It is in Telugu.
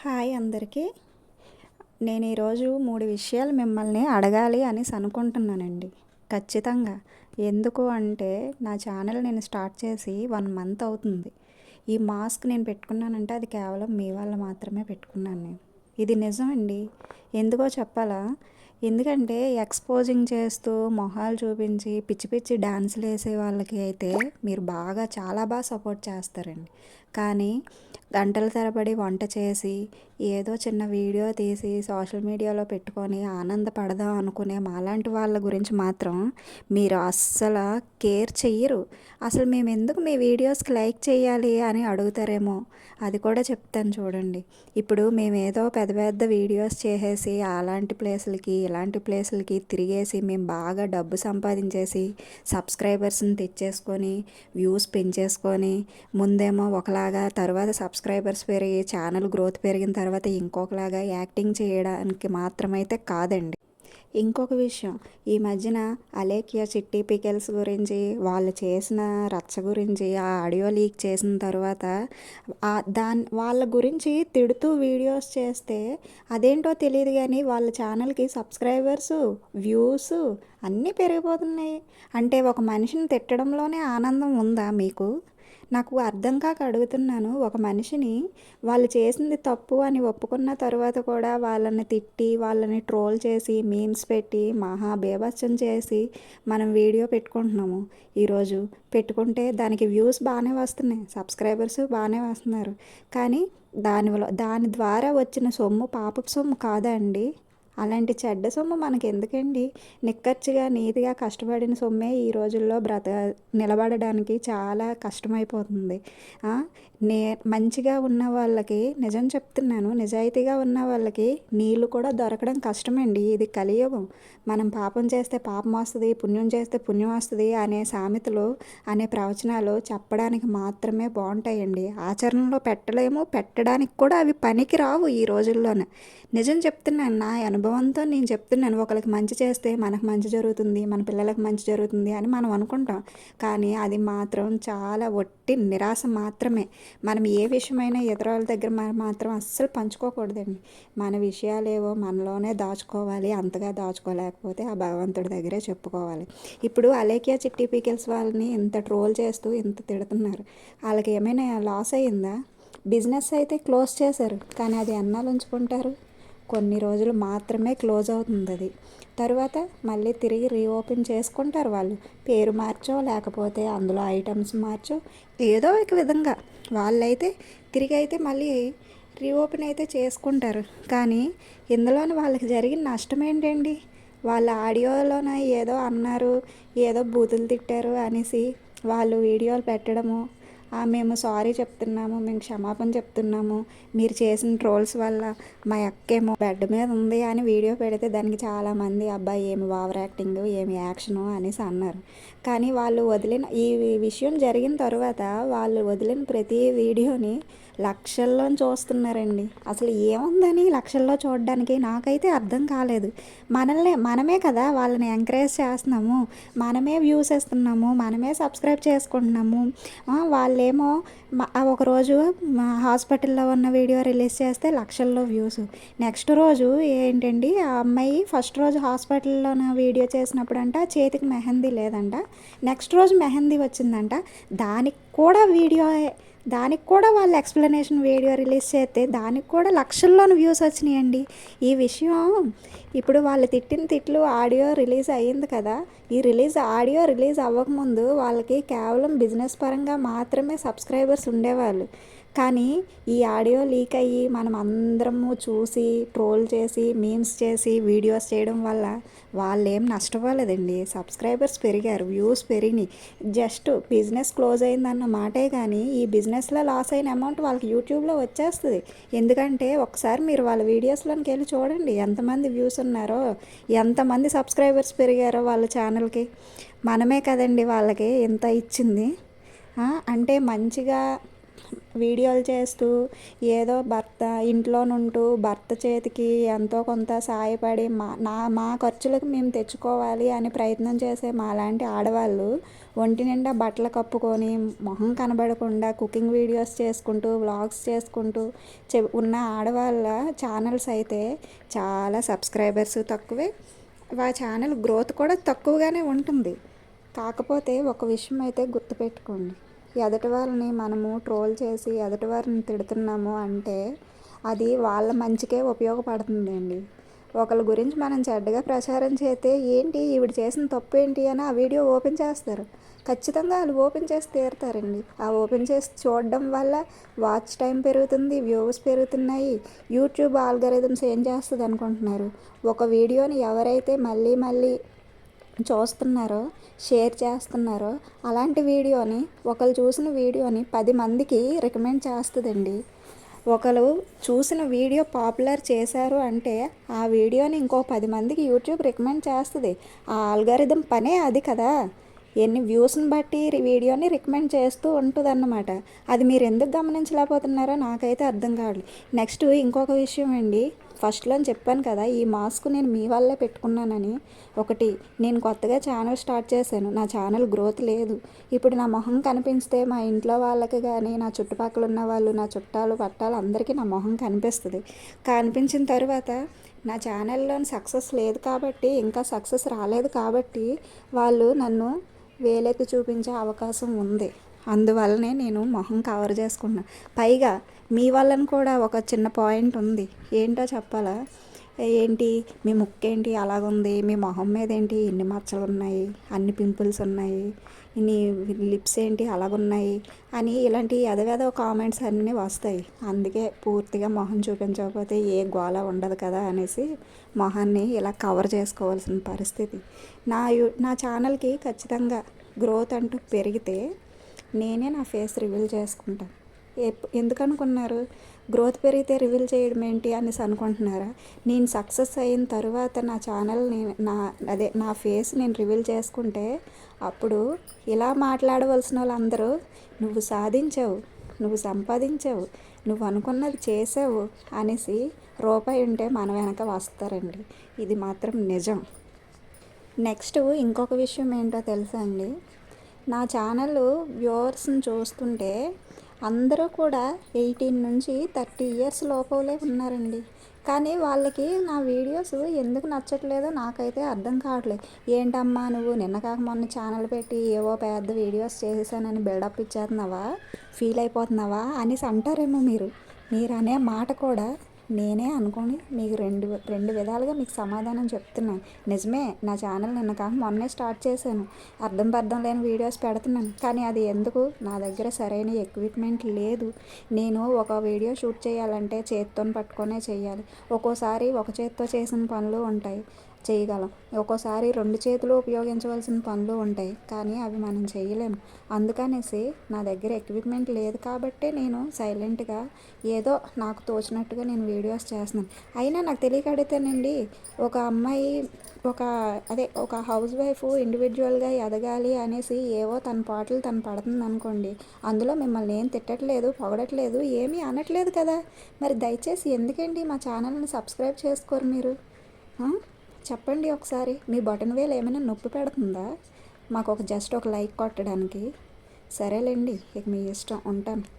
హాయ్ అందరికీ. నేను ఈరోజు మూడు విషయాలు మిమ్మల్ని అడగాలి అనేసి అనుకుంటున్నానండి ఖచ్చితంగా. ఎందుకు అంటే నా ఛానల్ నేను స్టార్ట్ చేసి వన్ మంత్ అవుతుంది. ఈ మాస్క్ నేను పెట్టుకున్నానంటే అది కేవలం మీ వల్ల మాత్రమే పెట్టుకున్నాను నేను. ఇది నిజమండి? ఎందుకో చెప్పాలా? ఎందుకంటే ఎక్స్పోజింగ్ చేస్తూ మొహాలు చూపించి పిచ్చి పిచ్చి డాన్సులు వేసే వాళ్ళకి అయితే మీరు బాగా చాలా బాగా సపోర్ట్ చేస్తారండి. కానీ గంటల తరబడి వంట చేసి ఏదో చిన్న వీడియో తీసి సోషల్ మీడియాలో పెట్టుకొని ఆనందపడదాం అనుకునే మాలాంటి వాళ్ళ గురించి మాత్రం మీరు అస్సలు కేర్ చెయ్యరు. అసలు మేము ఎందుకు మీ వీడియోస్కి లైక్ చేయాలి అని అడుగుతారేమో అది కూడా చెప్తాను చూడండి. ఇప్పుడు మేము ఏదో పెద్ద పెద్ద వీడియోస్ చేసేసి అలాంటి ప్లేసులకి ఇలాంటి ప్లేసులకి తిరిగేసి మేము బాగా డబ్బు సంపాదించేసి సబ్స్క్రైబర్స్ని తెచ్చేసుకొని వ్యూస్ పెంచేసుకొని ముందేమో ఒకలాగా తర్వాత సబ్స్క్రైబర్స్ పెరిగి ఛానల్ గ్రోత్ పెరిగిన తర్వాత ఇంకొకలాగా యాక్టింగ్ చేయడానికి మాత్రమైతే కాదండి. ఇంకొక విషయం. ఈ మధ్యన అలేఖ్య చిట్టి పికెల్స్ గురించి వాళ్ళు చేసిన రచ్చ గురించి ఆ ఆడియో లీక్ చేసిన తర్వాత దాని వాళ్ళ గురించి తిడుతూ వీడియోస్ చేస్తే అదేంటో తెలియదు కానీ వాళ్ళ ఛానల్కి సబ్స్క్రైబర్స్ వ్యూస్ అన్నీ పెరిగిపోతున్నాయి. అంటే ఒక మనిషిని తిట్టడంలోనే ఆనందం ఉందా మీకు? నాకు అర్థం కాక అడుగుతున్నాను. ఒక మనిషిని వాళ్ళు చేసింది తప్పు అని ఒప్పుకున్న తర్వాత కూడా వాళ్ళని తిట్టి వాళ్ళని ట్రోల్ చేసి మీమ్స్ పెట్టి మహా బేభత్సం చేసి మనం వీడియో పెట్టుకుంటున్నాము. ఈరోజు పెట్టుకుంటే దానికి వ్యూస్ బాగానే వస్తున్నాయి. సబ్స్క్రైబర్స్ బాగానే వస్తున్నారు. కానీ దాని దాని ద్వారా వచ్చిన సొమ్ము పాపపు సొమ్ము కాదా అండి అలాంటి చెడ్డ సొమ్ము మనకి ఎందుకండి నిక్కచ్చిగా నీతిగా కష్టపడిన సొమ్మే ఈ రోజుల్లో బ్రత నిలబడడానికి చాలా కష్టమైపోతుంది. నే మంచిగా ఉన్న వాళ్ళకి నిజం చెప్తున్నాను నిజాయితీగా ఉన్న వాళ్ళకి నీళ్ళు కూడా దొరకడం కష్టమండి. ఇది కలియుగం. మనం పాపం చేస్తే పాపం వస్తుంది పుణ్యం చేస్తే పుణ్యం వస్తుంది అనే సామెతలు అనే ప్రవచనాలు చెప్పడానికి మాత్రమే బాగుంటాయండి. ఆచరణలో పెట్టలేము పెట్టడానికి కూడా అవి పనికి రావు ఈ రోజుల్లోనే. నిజం చెప్తున్నాను నా అనుభవం అనుభవంతో నేను చెప్తున్నాను ఒకరికి మంచి చేస్తే మనకు మంచి జరుగుతుంది మన పిల్లలకు మంచి జరుగుతుంది అని మనం అనుకుంటాం. కానీ అది మాత్రం చాలా ఒట్టి నిరాశ మాత్రమే. మనం ఏ విషయమైనా ఇతరుల దగ్గర మనం మాత్రం అస్సలు పంచుకోకూడదండి. మన విషయాలేవో మనలోనే దాచుకోవాలి అంతగా దాచుకోలేకపోతే ఆ భగవంతుడి దగ్గరే చెప్పుకోవాలి. ఇప్పుడు అలేకియా చిట్టి పీకిల్స్ వాళ్ళని ఇంత ట్రోల్ చేస్తూ ఇంత తిడుతున్నారు. వాళ్ళకి ఏమైనా లాస్ అయ్యిందా? బిజినెస్ అయితే క్లోజ్ చేశారు కానీ అది ఎన్నాళ్ళు ఉంచుకుంటారు కొన్ని రోజులు మాత్రమే క్లోజ్ అవుతుంది అది తర్వాత మళ్ళీ తిరిగి రీఓపెన్ చేసుకుంటారు వాళ్ళు. పేరు మార్చో లేకపోతే అందులో ఐటమ్స్ మార్చో ఏదో ఒక విధంగా వాళ్ళైతే తిరిగి అయితే మళ్ళీ రీఓపెన్ అయితే చేసుకుంటారు. కానీ ఇందులోని వాళ్ళకి జరిగిన నష్టం ఏంటండి? వాళ్ళ ఆడియోలోన ఏదో అన్నారు ఏదో బూతులు తిట్టారు అనేసి వాళ్ళు వీడియోలు పెట్టడము మేము సారీ చెప్తున్నాము మేము క్షమాపణ చెప్తున్నాము. మీరు చేసిన ట్రోల్స్ వల్ల మా అక్కేమో బెడ్ మీద ఉంది అని వీడియో పెడితే దానికి చాలామంది అబ్బాయి ఏమి ఓవర్ యాక్టింగ్ ఏమి యాక్షను అనేసి అన్నారు. కానీ వాళ్ళు వదిలిన ఈ విషయం జరిగిన తర్వాత వాళ్ళు వదిలిన ప్రతి వీడియోని లక్షల్లో చూస్తున్నారండి. అసలు ఏముందని లక్షల్లో చూడడానికి నాకైతే అర్థం కాలేదు. మనల్ని మనమే కదా వాళ్ళని ఎంకరేజ్ చేస్తున్నాము. మనమే వ్యూస్ ఇస్తున్నాము మనమే సబ్స్క్రైబ్ చేసుకుంటున్నాము. వాళ్ళేమో ఒకరోజు హాస్పిటల్లో ఉన్న వీడియో రిలీజ్ చేస్తే లక్షల్లో వ్యూస్ నెక్స్ట్ రోజు ఏంటండి ఆ అమ్మాయి ఫస్ట్ రోజు హాస్పిటల్లో వీడియో చేసినప్పుడు అంట చేతికి మెహందీ లేదంట. నెక్స్ట్ రోజు మెహందీ వచ్చిందంట. దానికి కూడా వీడియో దానికి కూడా వాళ్ళు ఎక్స్ప్లెనేషన్ వీడియో రిలీజ్ చేస్తే దానికి కూడా లక్షల్లోని వ్యూస్ వచ్చినాయండి. ఈ విషయం ఇప్పుడు వాళ్ళు తిట్టిన తిట్లు ఆడియో రిలీజ్ అయ్యింది కదా ఈ రిలీజ్ ఆడియో రిలీజ్ అవ్వకముందు వాళ్ళకి కేవలం బిజినెస్ పరంగా మాత్రమే సబ్స్క్రైబర్స్ ఉండేవాళ్ళు. కానీ ఈ ఆడియో లీక్ అయ్యి మనం అందరము చూసి ట్రోల్ చేసి మీమ్స్ చేసి వీడియోస్ చేయడం వల్ల వాళ్ళేం నష్టపోలేదండి. సబ్స్క్రైబర్స్ పెరిగారు వ్యూస్ పెరిగినాయి. జస్ట్ బిజినెస్ క్లోజ్ అయిందన్న మాటే కానీ ఈ బిజినెస్లో లాస్ అయిన అమౌంట్ వాళ్ళకి యూట్యూబ్లో వచ్చేస్తుంది. ఎందుకంటే ఒకసారి మీరు వాళ్ళ వీడియోస్లోకి వెళ్ళి చూడండి ఎంతమంది వ్యూస్ ఉన్నారో ఎంతమంది సబ్స్క్రైబర్స్ పెరిగారో వాళ్ళ ఛానల్కి. మనమే కదండి వాళ్ళకి ఎంత ఇచ్చింది. అంటే మంచిగా వీడియోలు చేస్తూ ఏదో భర్త ఇంట్లోనుంటూ భర్త చేతికి ఎంతో కొంత సాయపడి మా నా మా ఖర్చులకు మేము తెచ్చుకోవాలి అని ప్రయత్నం చేసే మా లాంటి ఆడవాళ్ళు ఒంటి నిండా బట్టలు కప్పుకొని మొహం కనబడకుండా కుకింగ్ వీడియోస్ చేసుకుంటూ వ్లాగ్స్ చేసుకుంటూ చె ఉన్న ఆడవాళ్ళ ఛానల్స్ అయితే చాలా సబ్స్క్రైబర్స్ తక్కువే. వా ఛానల్ గ్రోత్ కూడా తక్కువగానే ఉంటుంది. కాకపోతే ఒక విషయం అయితే గుర్తుపెట్టుకోండి. ఎదటి వాళ్ళని మనము ట్రోల్ చేసి ఎదటి వారిని తిడుతున్నాము అంటే అది వాళ్ళ మంచికే ఉపయోగపడుతుందండి ఒకరి గురించి మనం చెడ్డగా ప్రచారం చేస్తే ఏంటి ఈవిడ చేసిన తప్పు ఏంటి అని ఆ వీడియో ఓపెన్ చేస్తారు. ఖచ్చితంగా వాళ్ళు ఓపెన్ చేసి తీరుతారండి. ఆ ఓపెన్ చేసి చూడడం వల్ల వాచ్ టైం పెరుగుతుంది వ్యూస్ పెరుగుతున్నాయి యూట్యూబ్ ఆల్గరిథమ్స్ ఏం చేస్తుంది అనుకుంటున్నారు? ఒక వీడియోని ఎవరైతే మళ్ళీ మళ్ళీ చూస్తున్నారో షేర్ చేస్తున్నారో అలాంటి వీడియోని ఒకరు చూసిన వీడియోని పది మందికి రికమెండ్ చేస్తుందండి. ఒకరు చూసిన వీడియో పాపులర్ చేశారు అంటే ఆ వీడియోని ఇంకో పది మందికి యూట్యూబ్ రికమెండ్ చేస్తుంది. ఆ ఆల్గారిథం పనే అది కదా. ఎన్ని వ్యూస్ని బట్టి వీడియోని రికమెండ్ చేస్తూ ఉంటుంది అన్నమాట అది మీరు ఎందుకు గమనించలేకపోతున్నారో నాకైతే అర్థం కావట్లేదు నెక్స్ట్ ఇంకొక విషయం అండి. ఫస్ట్లో చెప్పాను కదా ఈ మాస్క్ నేను మీ వల్లే పెట్టుకున్నానని. ఒకటి నేను కొత్తగా ఛానల్ స్టార్ట్ చేశాను. నా ఛానల్ గ్రోత్ లేదు. ఇప్పుడు నా మొహం కనిపిస్తే మా ఇంట్లో వాళ్ళకి కానీ నా చుట్టుపక్కల ఉన్న వాళ్ళు నా చుట్టాలు పట్టాలు అందరికీ నా మొహం కనిపిస్తుంది. కనిపించిన తర్వాత నా ఛానల్లో సక్సెస్ లేదు కాబట్టి ఇంకా సక్సెస్ రాలేదు కాబట్టి వాళ్ళు నన్ను వేలెత్తి చూపించే అవకాశం ఉంది. అందువల్లనే నేను మొహం కవర్ చేసుకున్నాను పైగా మీ వల్లని కూడా ఒక చిన్న పాయింట్ ఉంది. ఏంటో చెప్పాలా? ఏంటి? మీ ముక్కేంటి? అలాగుంది. మీ మొహం మీద ఏంటి ఎన్ని మచ్చలు ఉన్నాయి? అన్ని పింపుల్స్ ఉన్నాయి. ఇన్ని లిప్స్ ఏంటి? అలాగున్నాయి. అని ఇలాంటి ఎదవేదో కామెంట్స్ అన్నీ వస్తాయి. అందుకే పూర్తిగా మొహం చూపించకపోతే ఏ గోళ ఉండదు కదా అనేసి మొహాన్ని ఇలా కవర్ చేసుకోవాల్సిన పరిస్థితి. నా యూ నా ఛానల్కి ఖచ్చితంగా గ్రోత్ అంటూ పెరిగితే నేనే నా ఫేస్ రివీల్ చేసుకుంటాను. ఎందుకు అనుకున్నారు గ్రోత్ పెరిగితే రివీల్ చేయడం ఏంటి అనేసి అనుకుంటున్నారా? నేను సక్సెస్ అయిన తర్వాత నా ఛానల్ నా అదే నా ఫేస్ నేను రివీల్ చేసుకుంటే అప్పుడు ఇలా మాట్లాడవలసిన వాళ్ళందరూ నువ్వు సాధించావు నువ్వు సంపాదించావు నువ్వు అనుకున్నది చేసావు అనేసి రూపాయి ఉంటే మన వెనక వస్తారండి. ఇది మాత్రం నిజం. నెక్స్ట్ ఇంకొక విషయం ఏంటో తెలుసా అండి? నా ఛానల్ వ్యూవర్స్ని చూస్తుంటే అందరూ కూడా ఎయిటీన్ నుంచి థర్టీ ఇయర్స్ లోపలే ఉన్నారండి. కానీ వాళ్ళకి నా వీడియోస్ ఎందుకు నచ్చట్లేదో నాకైతే అర్థం కావట్లేదు. ఏంటమ్మా నువ్వు నిన్న కాక మొన్న ఛానల్ పెట్టి ఏవో పెద్ద వీడియోస్ చేసేసానని బిల్డప్ ఇచ్చేస్తున్నావా? ఫీల్ అయిపోతున్నావా? అనేసి అంటారేమో మీరు. మీరు అనే మాట కూడా నేనే అనుకోని మీకు రెండు రెండు విధాలుగా మీకు సమాధానం చెప్తున్నాను నిజమే నా ఛానల్ నిన్న కాక మొన్నే స్టార్ట్ చేశాను. అర్థం పర్థం లేని వీడియోస్ పెడుతున్నాను. కానీ అది ఎందుకు? నా దగ్గర సరైన ఎక్విప్మెంట్ లేదు. నేను ఒక వీడియో షూట్ చేయాలంటే చేతితో పట్టుకొనే చేయాలి. ఒక్కోసారి ఒక చేత్తో చేసిన పనులు ఉంటాయి. చేయగలం. ఒక్కోసారి రెండు చేతులు ఉపయోగించవలసిన పనులు ఉంటాయి కానీ అవి మనం చేయలేము. అందుకనేసి నా దగ్గర ఎక్విప్మెంట్ లేదు కాబట్టే నేను సైలెంట్గా ఏదో నాకు తోచినట్టుగా నేను వీడియోస్ చేస్తున్నాను. అయినా నాకు తెలియక అడిగితేనండి ఒక అమ్మాయి ఒక అదే ఒక హౌస్ వైఫ్ ఇండివిజువల్గా ఎదగాలి అనేసి ఏవో తన పాటలు తను పడుతుంది అనుకోండి అందులో మిమ్మల్ని ఏం తిట్టట్లేదు పొగడట్లేదు ఏమీ అనట్లేదు కదా. మరి దయచేసి ఎందుకండి మా ఛానల్ని సబ్స్క్రైబ్ చేసుకోరు మీరు? చెప్పండి ఒకసారి. మీ బటన్ వేలు ఏమైనా నొప్పి పెడుతుందా? మాకు ఒక జస్ట్ ఒక లైక్ కొట్టడానికి. సరేలేండి ఇక మీ ఇష్టం ఉంటాను.